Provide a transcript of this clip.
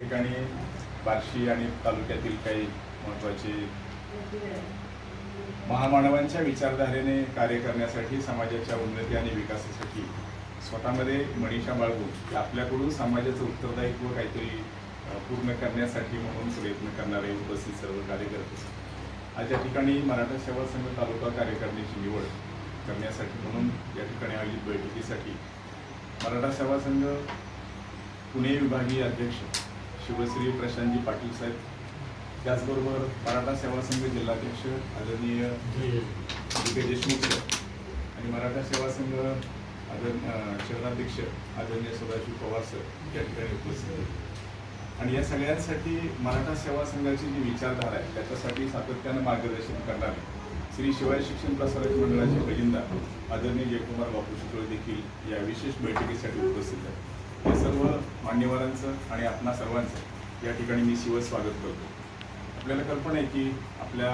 ठिकाणी बार्शी आणि तालुक्यातील काही महत्त्वाचे महामानवांच्या विचारधारेने कार्य करण्यासाठी समाजाच्या उन्नती आणि विकासासाठी स्वतःमध्ये मनीषा बाळगून आपल्याकडून समाजाचं उत्तरदायित्व काहीतरी पूर्ण करण्यासाठी म्हणून प्रयत्न करणारे उपस्थित सर्व कार्यकर्ते. आज या ठिकाणी मराठा सेवा संघ तालुका कार्यकारिणीची निवड करण्यासाठी म्हणून या ठिकाणी आयोजित बैठकीसाठी मराठा सेवा संघ पुणे विभागीय अध्यक्ष शिवश्री प्रशांतजी पाटील साहेब. त्याचबरोबर मराठा सेवा संघ जिल्हाध्यक्ष आदरणीय विजय देशमुख सर आणि मराठा सेवा संघ आदर शहराध्यक्ष आदरणीय सदाशिव पवार सर या ठिकाणी उपस्थित आहेत आणि या सगळ्यांसाठी मराठा सेवा संघाची जी विचारधारा आहे त्याच्यासाठी सातत्यानं मार्गदर्शन करणारे श्री शिवाय शिक्षण प्रसारक मंडळाचे पहिल्यांदा आदरणीय जयकुमार बापू शुक्ल देखील या विशेष बैठकीसाठी उपस्थित आहेत. या सर्व मान्यवरांचं आणि आपणा सर्वांचं या ठिकाणी मी शिवस्वागत करतो. आपल्याला कल्पना आहे की आपल्या